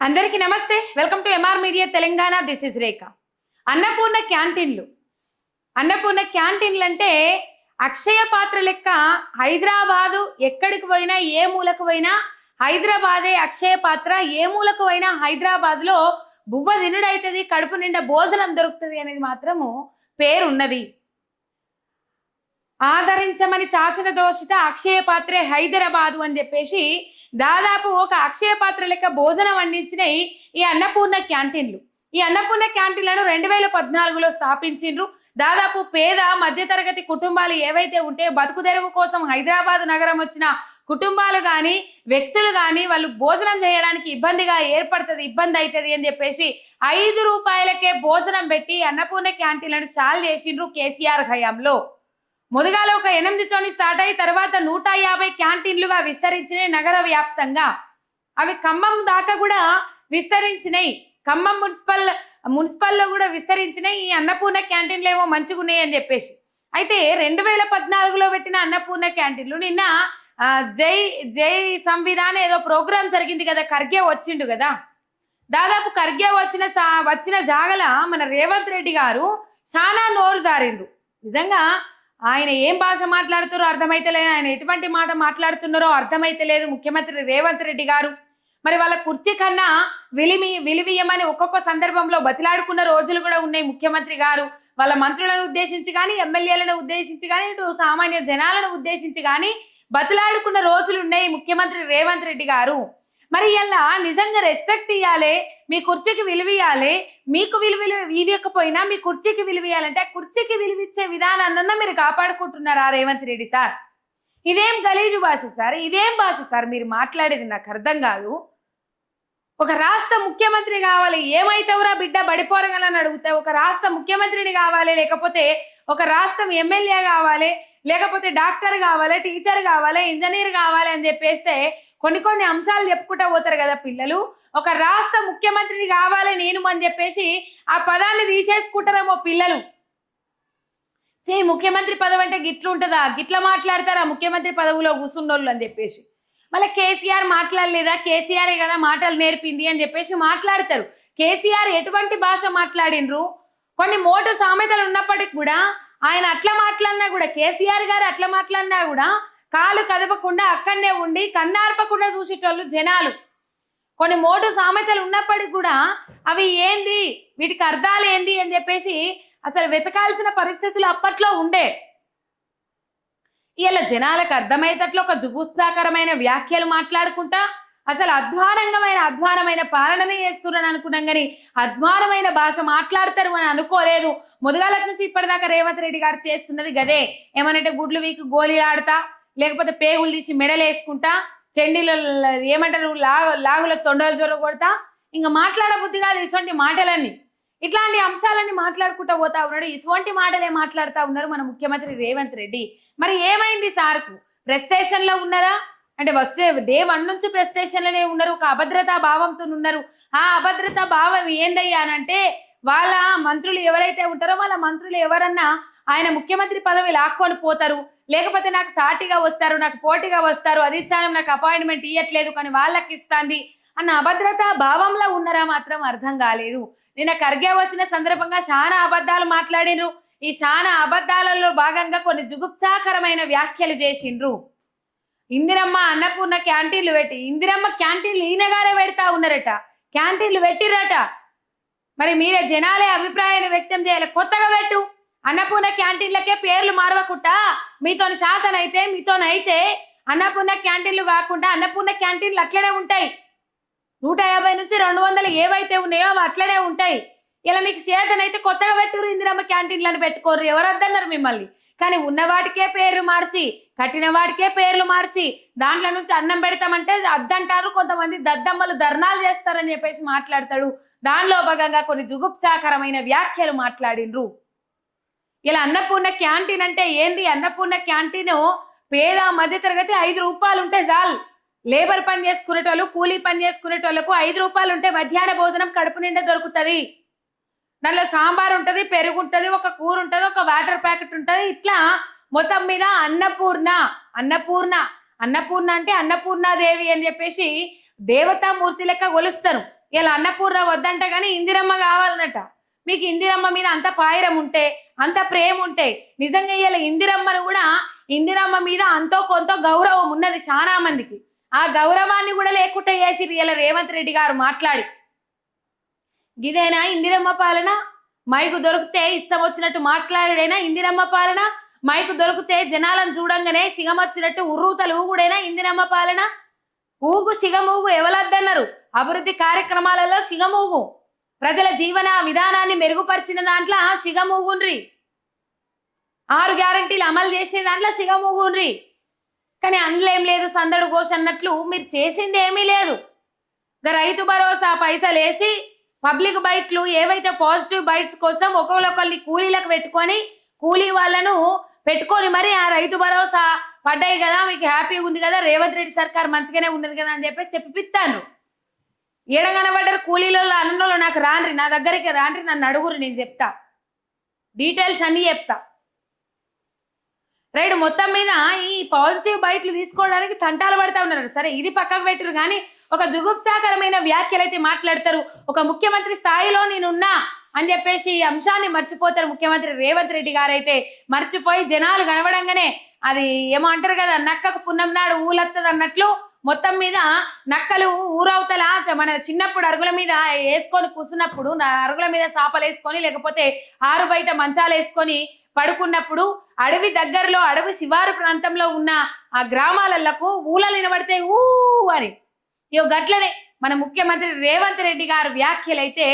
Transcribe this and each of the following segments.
అందరికీ నమస్తే. Welcome to MR media Telangana this is Rekha Annapurna క్యాంటీన్లు. అన్నపూర్ణ క్యాంటీన్లు అంటే అక్షయ పాత్ర లెక్క హైదరాబాదు ఎక్కడికి పోయినా ఏ మూలకు పోయినా హైదరాబాదే అక్షయ పాత్ర. ఏ మూలకు పోయినా హైదరాబాద్లో బువ్వ తినుడైతుంది కడుపు నిండా భోజనం దొరుకుతుంది అనేది మాత్రము పేరున్నది. ఆదరించమని చాచిన దోషిత అక్షయ పాత్రే హైదరాబాదు అని చెప్పేసి దాదాపు ఒక అక్షయ పాత్ర లెక్క భోజనం అందించినవి ఈ అన్నపూర్ణ క్యాంటీన్లు. ఈ అన్నపూర్ణ క్యాంటీన్లను రెండు వేల పద్నాలుగులో స్థాపించిండ్రు. దాదాపు పేద మధ్యతరగతి కుటుంబాలు ఏవైతే ఉంటే బతుకుదెరువు కోసం హైదరాబాద్ నగరం వచ్చిన కుటుంబాలు కానీ వ్యక్తులు కానీ వాళ్ళు భోజనం చేయడానికి ఇబ్బందిగా ఏర్పడుతుంది ఇబ్బంది అవుతుంది అని చెప్పేసి ఐదు రూపాయలకే భోజనం పెట్టి అన్నపూర్ణ క్యాంటీన్లను స్టాల్ చేసిండ్రు కేసీఆర్ హయాంలో. మొదగాల ఒక ఎనిమిదితోని స్టార్ట్ అయ్యి తర్వాత నూట యాభై క్యాంటీన్లుగా విస్తరించినాయి నగర వ్యాప్తంగా. అవి ఖమ్మం దాకా కూడా విస్తరించినాయి. ఖమ్మం మున్సిపల్ మున్సిపల్లో కూడా విస్తరించినాయి. ఈ అన్నపూర్ణ క్యాంటీన్లు ఏమో మంచిగా అని చెప్పేసి. అయితే రెండు వేల పద్నాలుగులో పెట్టిన అన్నపూర్ణ క్యాంటీన్లు నిన్న జై జై సంవిధాన ఏదో ప్రోగ్రాం జరిగింది కదా ఖర్గే వచ్చిండు కదా. దాదాపు ఖర్గే వచ్చిన చా- వచ్చిన జాగల మన రేవంత్ రెడ్డి గారు చాలా నోరు జారిండ్రు నిజంగా ఆయన ఏం భాష మాట్లాడుతారో అర్థమైతలేదు ఆయన ఎటువంటి మాట మాట్లాడుతున్నారో అర్థమైతలేదు ముఖ్యమంత్రి రేవంత్ రెడ్డి గారు. మరి వాళ్ళ కుర్చీ కన్నా విలిమి విలివియమని ఒక్కొక్క సందర్భంలో బతిలాడుకున్న రోజులు కూడా ఉన్నాయి ముఖ్యమంత్రి గారు. వాళ్ళ మంత్రులను ఉద్దేశించి కానీ ఎమ్మెల్యేలను ఉద్దేశించి కానీ ఇటు సామాన్య జనాలను ఉద్దేశించి కానీ బతిలాడుకున్న రోజులు ఉన్నాయి ముఖ్యమంత్రి రేవంత్ రెడ్డి గారు. మరి ఇలా నిజంగా రెస్పెక్ట్ ఇవ్వాలి మీ కుర్చీకి విలువియాలి మీకు విలువ ఇవ్వకపోయినా మీ కుర్చీకి విలువియాలంటే ఆ కుర్చీకి విలువిచ్చే విధానాన్న మీరు కాపాడుకుంటున్నారా రేవంత్ రెడ్డి సార్? ఇదేం గలీజు భాష సార్? ఇదేం భాష సార్? మీరు మాట్లాడేది నాకు అర్థం కాదు. ఒక రాష్ట్ర ముఖ్యమంత్రి కావాలి. ఏమైతావురా బిడ్డ? బడిపోరగలని అడిగితే ఒక రాష్ట్ర ముఖ్యమంత్రిని కావాలి. లేకపోతే ఒక రాష్ట్రం ఎమ్మెల్యే కావాలి. లేకపోతే డాక్టర్ కావాలి టీచర్ కావాలి ఇంజనీర్ కావాలి అని చెప్పేస్తే కొన్ని కొన్ని అంశాలు చెప్పుకుంటా పోతారు కదా పిల్లలు. ఒక రాష్ట్ర ముఖ్యమంత్రిని కావాలి నేను అని చెప్పేసి ఆ పదాన్ని తీసేసుకుంటారేమో పిల్లలు. చే ముఖ్యమంత్రి పదవి అంటే గిట్లు ఉంటుందా? గిట్లా మాట్లాడతారా? ముఖ్యమంత్రి పదవిలో కూర్చున్నోళ్ళు అని చెప్పేసి. మళ్ళీ కేసీఆర్ మాట్లాడలేదా? కేసీఆర్ కదా మాటలు నేర్పింది అని చెప్పేసి మాట్లాడతారు. కేసీఆర్ ఎటువంటి భాష మాట్లాడినరు కొన్ని మోటు సామెతలు ఉన్నప్పటికి కూడా ఆయన అట్లా మాట్లాడినా కూడా కేసీఆర్ గారు అట్లా మాట్లాడినా కూడా కాలు కదపకుండా అక్కడనే ఉండి కన్నార్పకుండా చూసేటోళ్ళు జనాలు. కొన్ని మోటు సామెతలు ఉన్నప్పటికి కూడా అవి ఏంది? వీటికి అర్థాలు ఏంది అని చెప్పేసి అసలు వెతకాల్సిన పరిస్థితులు అప్పట్లో ఉండే. ఇలా జనాలకు అర్థమయ్యేటట్లు ఒక దుగుత్సాకరమైన వ్యాఖ్యలు మాట్లాడుకుంటా అసలు అధ్వానంగమైన అధ్వానమైన పాలననే చేస్తున్నాను అనుకున్నాం కానీ అధ్వానమైన భాష మాట్లాడతారు అని అనుకోలేదు. ముదగాలకు నుంచి ఇప్పటిదాకా రేవంత్ రెడ్డి గారు చేస్తున్నది గదే. ఏమనంటే గుడ్లు వీకు గోళీ ఆడతా లేకపోతే పేగులు తీసి మెడలు వేసుకుంటా చెండీలు ఏమంటారు లాగు లాగుల తొండలు జ్వర కొడతా ఇంకా మాట్లాడబుద్ధి కాదు ఇటువంటి మాటలన్నీ. ఇట్లాంటి అంశాలన్నీ మాట్లాడుకుంటూ పోతా ఉన్నాడు. ఇటువంటి మాటలే మాట్లాడుతూ ఉన్నారు మన ముఖ్యమంత్రి రేవంత్ రెడ్డి. మరి ఏమైంది సార్కు? ప్రెస్టేషన్లో ఉన్నారా? అంటే వస్తే డే వన్ నుంచి ప్రెస్టేషన్లోనే ఉన్నారు. ఒక అభద్రతా భావంతో ఉన్నారు. ఆ అభద్రతా భావం ఏందయ్యానంటే వాళ్ళ మంత్రులు ఎవరైతే ఉంటారో వాళ్ళ మంత్రులు ఎవరన్నా ఆయన ముఖ్యమంత్రి పదవి లాక్కొని పోతారు. లేకపోతే నాకు సాటిగా వస్తారు నాకు పోటీగా వస్తారు అధిష్టానం నాకు అపాయింట్మెంట్ ఇవ్వట్లేదు కానీ వాళ్ళకి ఇస్తాంది అన్న అభద్రతా భావంలో ఉన్నారా మాత్రం అర్థం కాలేదు. నిన్న ఖర్గే వచ్చిన సందర్భంగా చాలా అబద్ధాలు మాట్లాడినరు ఈ చాలా అబద్ధాలలో భాగంగా కొన్ని జుగుప్సాకరమైన వ్యాఖ్యలు చేసిండ్రు. ఇందిరమ్మ అన్నపూర్ణ క్యాంటీన్లు పెట్టి ఇందిరమ్మ క్యాంటీన్లు ఈయనగారే పెడతా ఉన్నారట. క్యాంటీన్లు పెట్టిర్రట. మరి మీరే జనాలే అభిప్రాయాన్ని వ్యక్తం చేయాలి. కొత్తగా పెట్టు. అన్నపూర్ణ క్యాంటీన్లకే పేర్లు మారవకుండా మీతోని శాతనైతే మీతోనైతే అన్నపూర్ణ క్యాంటీన్లు కాకుండా అన్నపూర్ణ క్యాంటీన్లు అట్లనే ఉంటాయి. నూట యాభై నుంచి రెండు వందలు ఏవైతే ఉన్నాయో అవి అట్లనే ఉంటాయి. ఇలా మీకు చేతనైతే కొత్తగా పెట్టురు ఇందిరమ్మ క్యాంటీన్లను పెట్టుకోరు ఎవరు మిమ్మల్ని? కానీ ఉన్న వాటికే పేర్లు మార్చి కట్టిన వాటికే పేర్లు మార్చి దాంట్లో నుంచి అన్నం పెడతామంటే అద్దంటారు కొంతమంది దద్దమ్మలు ధర్నాలు చేస్తారని చెప్పేసి మాట్లాడతాడు. దానిలో భాగంగా కొన్ని జుగుప్సాకరమైన వ్యాఖ్యలు మాట్లాడిండ్రు ఇలా అన్నపూర్ణ క్యాంటీన్ అంటే ఏంది? అన్నపూర్ణ క్యాంటీన్ పేద మధ్యతరగతి ఐదు రూపాయలు ఉంటే చాలు. లేబర్ పని చేసుకునేటోళ్ళు కూలీ పని చేసుకునేటోళ్ళకు ఐదు రూపాయలు ఉంటే మధ్యాహ్న భోజనం కడుపు నిండా దొరుకుతుంది. దానిలో సాంబార్ ఉంటుంది పెరుగు ఉంటుంది ఒక కూర ఉంటుంది ఒక వాటర్ ప్యాకెట్ ఉంటుంది. ఇట్లా మొత్తం మీద అన్నపూర్ణ అన్నపూర్ణ అన్నపూర్ణ అంటే అన్నపూర్ణాదేవి అని చెప్పేసి దేవతామూర్తి లెక్క కొలుస్తారు. ఇలా అన్నపూర్ణ వద్దంట కానీ ఇందిరమ్మ కావాలన్నట. మీకు ఇందిరమ్మ మీద అంత పాయిరం ఉంటే అంత ప్రేమ ఉంటే నిజంగా ఇలా ఇందిరమ్మను కూడా ఇందిరమ్మ మీద అంతో కొంత గౌరవం ఉన్నది చాలా మందికి. ఆ గౌరవాన్ని కూడా లేకుండా చేసి ఇలా రేవంత్ రెడ్డి గారు మాట్లాడి. ఇదేనా ఇందిరమ్మ పాలన? మైకు దొరికితే ఇష్టం వచ్చినట్టు మాట్లాడేనా ఇందిరమ్మ పాలన? మైకు దొరికితే జనాలను చూడంగానే సిగమొచ్చినట్టు ఉర్రూతలు ఊగుడేనా ఇందిరమ్మ పాలన? ఊగు సిగమూగు ఎవలద్దన్నారు? అభివృద్ధి కార్యక్రమాలలో సిగమూగు ప్రజల జీవన విధానాన్ని మెరుగుపరిచిన దాంట్లో సిగమూగుండ్రి ఆరు గ్యారంటీలు అమలు చేసే దాంట్లో సిగమూగుండ్రి కానీ అందులో ఏం లేదు సందడు ఘోష్ అన్నట్లు మీరు చేసింది ఏమీ లేదు. రైతు భరోసా పైసలు వేసి పబ్లిక్ బైట్లు ఏవైతే పాజిటివ్ బైట్స్ కోసం ఒకళ్ళొకళ్ళని కూలీలకు పెట్టుకొని కూలీ వాళ్ళను పెట్టుకొని మరి ఆ రైతు భరోసా పడ్డాయి కదా మీకు హ్యాపీగా ఉంది కదా రేవంత్ రెడ్డి సర్కార్ మంచిగానే ఉన్నది కదా అని చెప్పేసి చెప్పిపిస్తాను ఏడగనబడ్డారు కూలీలలో అన్నలో అన్నంలో నాకు రాండ్రి నా దగ్గరికి రాండ్రి నన్ను అడుగురు నేను చెప్తా. డీటెయిల్స్ అన్నీ చెప్తా. రైట్ మొత్తం మీద ఈ పాజిటివ్ బయటలు తీసుకోవడానికి తంటాలు పడతా ఉన్నారు. సరే ఇది పక్కకు పెట్టరు కానీ ఒక దుగుప్సాకరమైన వ్యాఖ్యలు అయితే మాట్లాడతారు. ఒక ముఖ్యమంత్రి స్థాయిలో నేనున్నా అని చెప్పేసి ఈ అంశాన్ని మర్చిపోతారు ముఖ్యమంత్రి రేవంత్ రెడ్డి గారు అయితే మర్చిపోయి జనాలు కనబడంగానే అది ఏమో అంటారు కదా నక్కకు పున్నం నాడు ఊలత్తది అన్నట్లు మొత్తం మీద నక్కలు ఊరవతల మన చిన్నప్పుడు అరుగుల మీద వేసుకొని కూర్చున్నప్పుడు నా అరుగుల మీద సాపలు వేసుకొని లేకపోతే ఆరు బయట మంచాలు వేసుకొని పడుకున్నప్పుడు అడవి దగ్గరలో అడవి శివారు ప్రాంతంలో ఉన్న ఆ గ్రామాలకు ఊలలు వినబడితే ఊ అని. ఇయో గట్లనే మన ముఖ్యమంత్రి రేవంత్ రెడ్డి గారు వ్యాఖ్యలు అయితే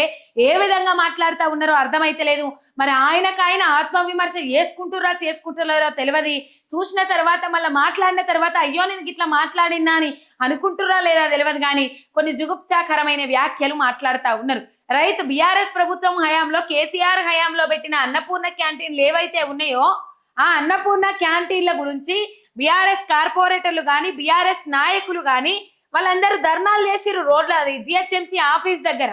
ఏ విధంగా మాట్లాడుతూ ఉన్నారో అర్థమైతలేదు. మరి ఆయనకు ఆయన ఆత్మవిమర్శ చేసుకుంటురా చేసుకుంటున్నారో తెలియదు చూసిన తర్వాత మళ్ళీ మాట్లాడిన తర్వాత అయ్యో నేను ఇట్లా మాట్లాడినా అని అనుకుంటురా లేదా తెలియదు కానీ కొన్ని జుగుప్సాకరమైన వ్యాఖ్యలు మాట్లాడుతూ ఉన్నారు. రైతు బీఆర్ఎస్ ప్రభుత్వం హయాంలో కేసీఆర్ హయాంలో పెట్టిన అన్నపూర్ణ క్యాంటీన్లు ఏవైతే ఉన్నాయో ఆ అన్నపూర్ణ క్యాంటీన్ల గురించి బీఆర్ఎస్ కార్పొరేటర్లు కానీ బీఆర్ఎస్ నాయకులు కానీ వాళ్ళందరూ ధర్నాలు చేసిర్రు రోడ్ల అది జిహెచ్ఎంసీ ఆఫీస్ దగ్గర.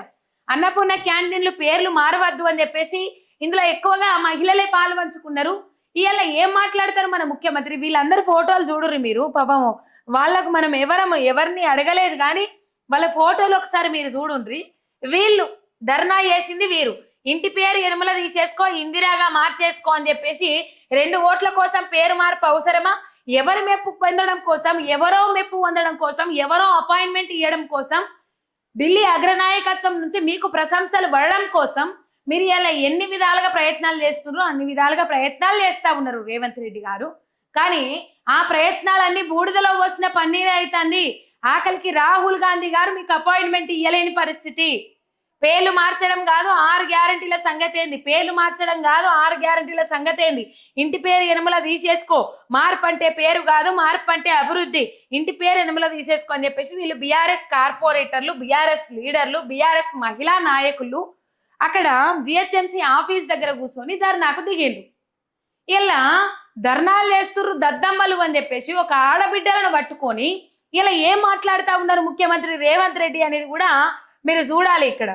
అన్నపూర్ణ క్యాంటీన్లు పేర్లు మారవద్దు అని చెప్పేసి ఇందులో ఎక్కువగా మహిళలే పాలు పంచుకున్నారు. ఇవాళ ఏం మాట్లాడతారు మన ముఖ్యమంత్రి? వీళ్ళందరూ ఫోటోలు చూడరు మీరు పాపం వాళ్ళకు మనం ఎవరము ఎవరిని అడగలేదు కానీ వాళ్ళ ఫోటోలు ఒకసారి మీరు చూడుండ్రి. వీళ్ళు ధర్నా చేసింది వీరు. ఇంటి పేరు ఎనుమల తీసేసుకో ఇందిరాగా మార్చేసుకో అని చెప్పేసి రెండు ఓట్ల కోసం పేరు మార్పు అవసరమా? ఎవరి మెప్పు పొందడం కోసం ఎవరో మెప్పు పొందడం కోసం ఎవరో అపాయింట్మెంట్ ఇవ్వడం కోసం ఢిల్లీ అగ్రనాయకత్వం నుంచి మీకు ప్రశంసలు పడడం కోసం మీరు ఇలా ఎన్ని విధాలుగా ప్రయత్నాలు చేస్తున్నారో అన్ని విధాలుగా ప్రయత్నాలు చేస్తా ఉన్నారు రేవంత్ రెడ్డి గారు. కానీ ఆ ప్రయత్నాలన్నీ బూడిదలో పోసిన పన్నీర్ అవుతుంది ఆకలికి రాహుల్ గాంధీ గారు మీకు అపాయింట్మెంట్ ఇవ్వలేని పరిస్థితి. పేర్లు మార్చడం కాదు ఆరు గ్యారంటీల సంగతి ఏంది? పేర్లు మార్చడం కాదు ఆరు గ్యారంటీల సంగతి ఏంది? ఇంటి పేరు ఎనుమల తీసేసుకో. మార్పు అంటే పేరు కాదు మార్పు అంటే అభివృద్ధి. ఇంటి పేరు ఎనుమల తీసేసుకో అని చెప్పేసి వీళ్ళు బీఆర్ఎస్ కార్పొరేటర్లు బీఆర్ఎస్ లీడర్లు బీఆర్ఎస్ మహిళా నాయకులు అక్కడ జిహెచ్ఎంసీ ఆఫీస్ దగ్గర కూర్చొని ధర్నాకు దిగిండ్రు. ఇలా ధర్నాలు వేస్తుర్రు దద్దమ్మలు అని చెప్పేసి ఒక ఆడబిడ్డలను పట్టుకొని ఇలా ఏం మాట్లాడుతూ ఉన్నారు ముఖ్యమంత్రి రేవంత్ రెడ్డి అనేది కూడా మీరు చూడాలి ఇక్కడ.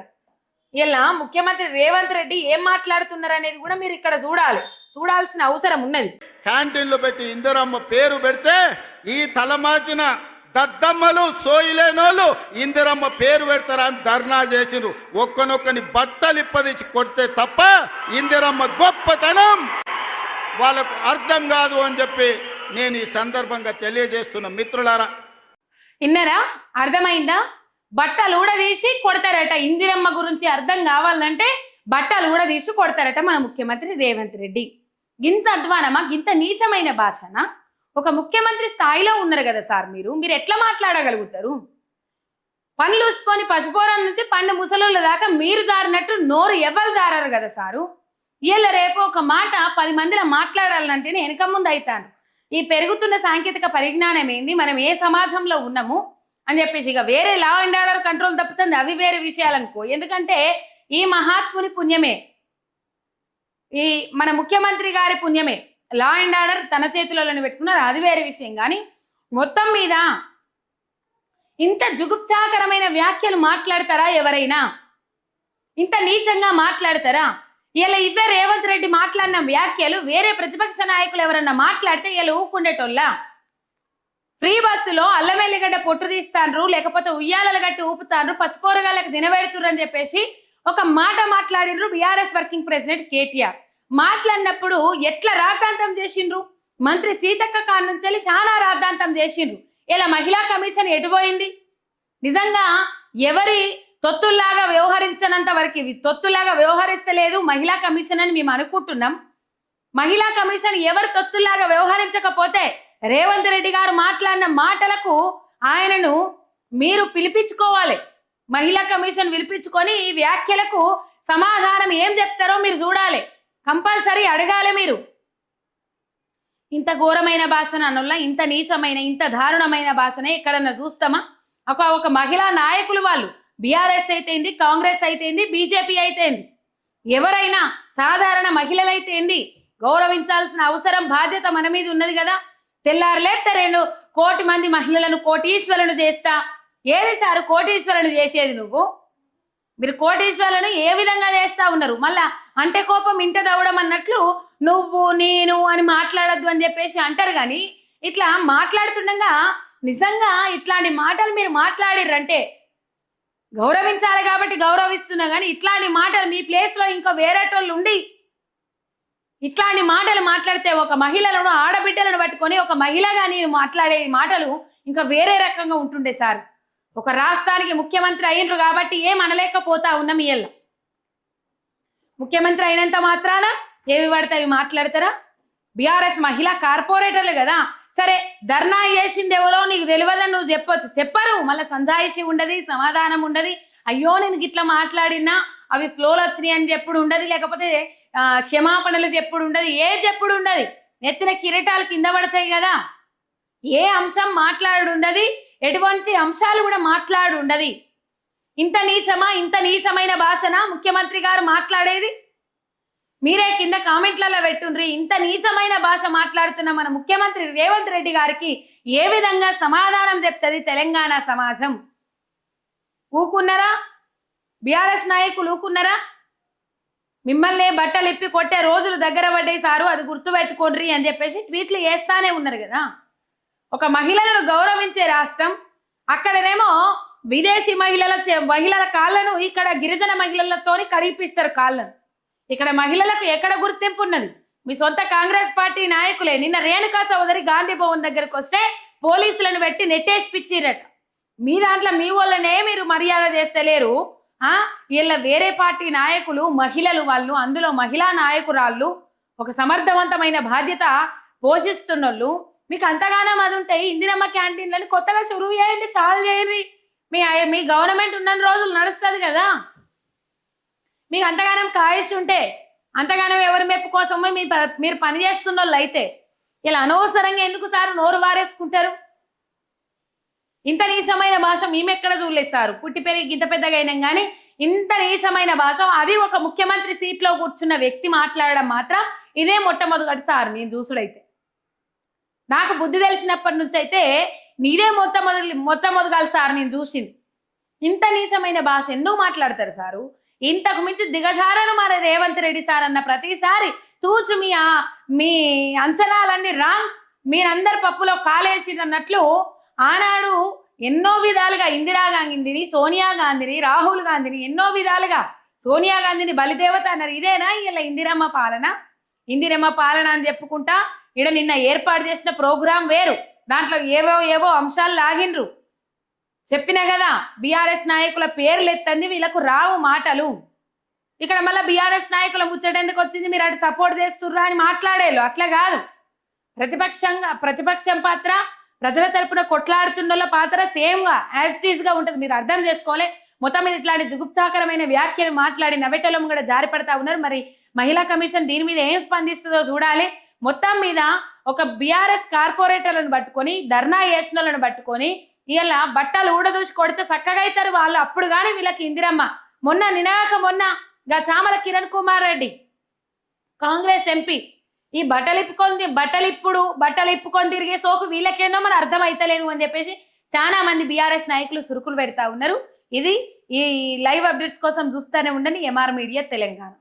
ఇలా ముఖ్యమంత్రి రేవంత్ రెడ్డి ఏం మాట్లాడుతున్నారు అనేది కూడా మీరు ఇక్కడ చూడాలి. చూడాల్సిన అవసరం ఉన్నది. క్యాంటీన్లు పెట్టి ఇందరమ్మ పేరు పెడితే ఈ తలమాచిన దద్దమ్మలు సోయిలేనోళ్ళు ఇందిరమ్మ పేరు పెడతారని ధర్నా చేసిండ్రు. ఒక్కనొక్కని బట్టలు ఇప్పదీసి కొడితే తప్ప ఇందిరమ్మ గొప్పతనం. వాళ్ళకు అర్థం కాదు అని చెప్పి నేను ఈ సందర్భంగా తెలియజేస్తున్న మిత్రులారా. విన్నారా? అర్థమైందా? బట్టలు ఊడదీసి కొడతారట. ఇందిరమ్మ గురించి అర్థం కావాలంటే బట్టలు ఊడదీసి కొడతారట మన ముఖ్యమంత్రి రేవంత్ రెడ్డి. గింత అధ్వానమా? గింత నీచమైన భాషనా? ఒక ముఖ్యమంత్రి స్థాయిలో ఉన్నారు కదా సార్ మీరు? మీరు ఎట్లా మాట్లాడగలుగుతారు? పనులు చూసుకొని పసిపోరం నుంచి పండు ముసలుల దాకా మీరు జారినట్టు నోరు ఎవరు జారారు కదా సారు? వీళ్ళ రేపు ఒక మాట పది మందిలో మాట్లాడాలంటేనే వెనక ముందు అవుతాను ఈ పెరుగుతున్న సాంకేతిక పరిజ్ఞానం ఏంది? మనం ఏ సమాజంలో ఉన్నాము? అని చెప్పేసి ఇక వేరే లా అండ్ ఆర్డర్ కంట్రోల్ తప్పుతుంది. అవి వేరే విషయాలు అనుకో ఎందుకంటే ఈ మహాత్ముని పుణ్యమే. ఈ మన ముఖ్యమంత్రి గారి పుణ్యమే. లా అండ్ ఆర్డర్ తన చేతిలోనే పెట్టుకున్నారు అది వేరే విషయం. కానీ మొత్తం మీద ఇంత జుగుప్సాకరమైన వ్యాఖ్యలు మాట్లాడతారా ఎవరైనా? ఇంత నీచంగా మాట్లాడతారా? ఇలా ఇవే రేవంత్ రెడ్డి మాట్లాడిన వ్యాఖ్యలు వేరే ప్రతిపక్ష నాయకులు ఎవరన్నా మాట్లాడితే ఇలా ఊకుండేటోళ్ళ? ఫ్రీ బస్సులో అల్లమెల్లిగడ్డ పొట్టు తీస్తాండ్రు లేకపోతే ఉయ్యాలలు గట్టి ఊపుతాండ్రు పచ్చిపోరగాళ్ళకి దినవెడుతుర్రు అని చెప్పేసి ఒక మాట మాట్లాడినరు బీఆర్ఎస్ వర్కింగ్ ప్రెసిడెంట్ కేటీఆర్. మాట్లాడినప్పుడు ఎట్లా రాద్ధాంతం చేసిండ్రు? మంత్రి సీతక్క కాడ నుంచి వెళ్ళి చాలా రాద్ధాంతం చేసిండ్రు. ఇలా మహిళా కమిషన్ ఎటుపోయింది నిజంగా ఎవరి తొత్తుల్లాగా వ్యవహరించనంత వరకు తొత్తులాగా వ్యవహరిస్తలేదు మహిళా కమిషన్ అని మేము అనుకుంటున్నాం. మహిళా కమిషన్ ఎవరు తొత్తుల్లాగా వ్యవహరించకపోతే రేవంత్ రెడ్డి గారు మాట్లాడిన మాటలకు ఆయనను మీరు పిలిపించుకోవాలి. మహిళా కమిషన్ పిలిపించుకొని ఈ వ్యాఖ్యలకు సమాధానం ఏం చెప్తారో మీరు చూడాలి. కంపల్సరీ అడగాలి మీరు. ఇంత ఘోరమైన భాషన అనుల్లా ఇంత నీచమైన ఇంత దారుణమైన భాషనే ఎక్కడన్నా చూస్తామా? ఒక ఒక మహిళా నాయకులు వాళ్ళు బీఆర్ఎస్ అయితేంది కాంగ్రెస్ అయితేంది బీజేపీ అయితేంది ఎవరైనా సాధారణ మహిళలైతేంది గౌరవించాల్సిన అవసరం బాధ్యత మన మీద ఉన్నది కదా? తెల్లారులేత్త రెండు కోటి మంది మహిళలను కోటీశ్వరులను చేస్తా. ఏది సారు కోటీశ్వరులను చేసేది నువ్వు? మీరు కోటీశ్వరులను ఏ విధంగా చేస్తా ఉన్నారు? మళ్ళా అంటే కోపం ఇంట దవడం అన్నట్లు నువ్వు నేను అని మాట్లాడద్దు అని చెప్పేసి అంటారు కానీ ఇట్లా మాట్లాడుతుండగా నిజంగా ఇట్లాంటి మాటలు మీరు మాట్లాడిర్రంటే గౌరవించాలి కాబట్టి గౌరవిస్తున్నా కానీ ఇట్లాంటి మాటలు మీ ప్లేస్లో ఇంకో వేరేటోళ్ళు ఉండి ఇట్లాంటి మాటలు మాట్లాడితే ఒక మహిళలను ఆడబిడ్డలను పట్టుకొని ఒక మహిళగా నేను మాట్లాడే మాటలు ఇంకా వేరే రకంగా ఉంటుండే సార్. ఒక రాష్ట్రానికి ముఖ్యమంత్రి అయినరు కాబట్టి ఏం అనలేకపోతా ఉన్నాం ఇయ్యల్ల ముఖ్యమంత్రి అయినంత మాత్రాన ఏవి పడితే అవి మాట్లాడతారా? బీఆర్ఎస్ మహిళా కార్పొరేటర్లు కదా. సరే ధర్నా చేసింది ఎవరో నీకు తెలియదని నువ్వు చెప్పొచ్చు. చెప్పరు. మళ్ళీ సంజాయిషి ఉండదు సమాధానం ఉండదు. అయ్యో నేను గిట్లా మాట్లాడినా అవి ఫ్లోలు వచ్చినాయి అని చెప్పుడు ఉండదు లేకపోతే క్షమాపణలు చెప్పుడు ఉండదు ఏ చెప్పుడు ఉండదు. నెత్తిన కిరీటాలు కింద పడతాయి కదా. ఏ అంశం మాట్లాడుండది ఎటువంటి అంశాలు కూడా మాట్లాడు ఉండదు ఇంత నీచమా ఇంత నీచమైన భాషన? ముఖ్యమంత్రి గారు మాట్లాడేది? మీరే కింద కామెంట్లలో పెట్టుండ్రి ఇంత నీచమైన భాష మాట్లాడుతున్న మన ముఖ్యమంత్రి రేవంత్ రెడ్డి గారికి ఏ విధంగా సమాధానం చెప్తుంది తెలంగాణ సమాజం? ఊకున్నారా? బీఆర్ఎస్ నాయకులు ఊకున్నారా? మిమ్మల్ని బట్టలు ఇప్పి కొట్టే రోజులు దగ్గర పడ్డాయి సారు అది గుర్తుపెట్టుకోండి అని చెప్పేసి ట్వీట్లు వేస్తానే ఉన్నారు కదా? ఒక మహిళలను గౌరవించే రాష్ట్రం. అక్కడనేమో విదేశీ మహిళల చే- మహిళల కాళ్ళను ఇక్కడ గిరిజన మహిళలతోని కడిగిపిస్తారు కాళ్ళను. ఇక్కడ మహిళలకు ఎక్కడ గుర్తింపు ఉన్నది? మీ సొంత కాంగ్రెస్ పార్టీ నాయకులే. నిన్న రేణుకా చౌదరి గాంధీ భవన్ దగ్గరకు వస్తే పోలీసులను పెట్టి నెట్టేసిపిచ్చిరట. మీ దాంట్లో మీ వాళ్ళనే మీరు మర్యాద చేస్తలేరు ఆ? వీళ్ళ వేరే పార్టీ నాయకులు మహిళలు వాళ్ళు అందులో మహిళా నాయకురాళ్ళు ఒక సమర్థవంతమైన బాధ్యత పోషిస్తున్నోళ్ళు మీకు అంతగానం అది ఉంటాయి ఇందిరమ్మ క్యాంటీన్లని కొత్తగా చురువు చేయండి చాలు చేయండి. మీ మీ గవర్నమెంట్ ఉన్న రోజులు నడుస్తుంది కదా. మీకు అంతగానం కాయస్ ఉంటే అంతగానం ఎవరి మెప్పు కోసమో మీ ప- మీరు పని చేస్తున్న వాళ్ళు అయితే ఇలా అనవసరంగా ఎందుకు సార్ నోరు వారేసుకుంటారు? ఇంత నీచమైన భాష మేమెక్కడ చూడలేదు సార్. పుట్టి పెరిగి గింత పెద్దగా అయినాం కానీ ఇంత నీచమైన భాష అది ఒక ముఖ్యమంత్రి సీట్లో కూర్చున్న వ్యక్తి మాట్లాడడం మాత్రం ఇదే మొట్టమొదటి సార్ నేను చూసుడైతే. నాకు బుద్ధి తెలిసినప్పటి నుంచి అయితే నీదే మొట్టమొదటి మొట్టమొదగాలి సార్ నేను చూసింది. ఇంత నీచమైన భాష ఎందుకు మాట్లాడతారు సారు? ఇంతకు మించి దిగజారను మన రేవంత్ రెడ్డి సార్ అన్న ప్రతిసారి తూచు మీ మీ అంచనాలన్నీ రాంగ్ మీరందరు పప్పులో కాలేసిరు అన్నట్లు ఆనాడు ఎన్నో విధాలుగా ఇందిరా గాంధీని సోనియా గాంధీని రాహుల్ గాంధీని ఎన్నో విధాలుగా సోనియా గాంధీని బలిదేవత అన్నారు. ఇదేనా ఇలా ఇందిరమ్మ పాలన? ఇందిరమ్మ పాలన అని చెప్పుకుంటా ఈడ నిన్న ఏర్పాటు చేసిన ప్రోగ్రాం వేరు. దాంట్లో ఏవో ఏవో అంశాలు లాగిండ్రు. చెప్పిన కదా బీఆర్ఎస్ నాయకుల పేర్లు ఎత్తంది వీళ్ళకు రావు మాటలు. ఇక్కడ మళ్ళీ బీఆర్ఎస్ నాయకుల ముచ్చట ఎందుకు వచ్చింది? మీరు అటు సపోర్ట్ చేస్తుర్రా అని మాట్లాడేలు అట్లా కాదు. ప్రతిపక్షంగా ప్రతిపక్షం పాత్ర ప్రజల తరపున కొట్లాడుతున్న పాత్ర సేమ్గా యాజిటీస్గా ఉంటుంది. మీరు అర్థం చేసుకోలే. మొత్తం మీద ఇట్లాంటి జుగుప్సాకరమైన వ్యాఖ్యలు మాట్లాడి నవ్వెటలం కూడా జారి పడతా ఉన్నారు. మరి మహిళా కమిషన్ దీని మీద ఏం స్పందిస్తుందో చూడాలి. మొత్తం మీద ఒక బీఆర్ఎస్ కార్పొరేటర్లను పట్టుకొని ధర్నా చేసినోళ్ళను పట్టుకొని ఇలా బట్టలు ఊడదూసి కొడితే చక్కగా అవుతారు వాళ్ళు. అప్పుడు కానీ వీళ్ళకి ఇందిరమ్మ. మొన్న నినాక మొన్న గా చామల కిరణ్ కుమార్ రెడ్డి కాంగ్రెస్ ఎంపీ ఈ బట్టలు ఇప్పుకొని బట్టలు ఇప్పుడు బట్టలు ఇప్పుకొని తిరిగే సోకు వీళ్ళకేందో మన అర్థం అవుతలేదు అని చెప్పేసి చాలా మంది బీఆర్ఎస్ నాయకులు సురుకులు పెడతా ఉన్నారు. ఇది ఈ లైవ్ అప్డేట్స్ కోసం చూస్తూనే ఉండండి. MR media Telangana.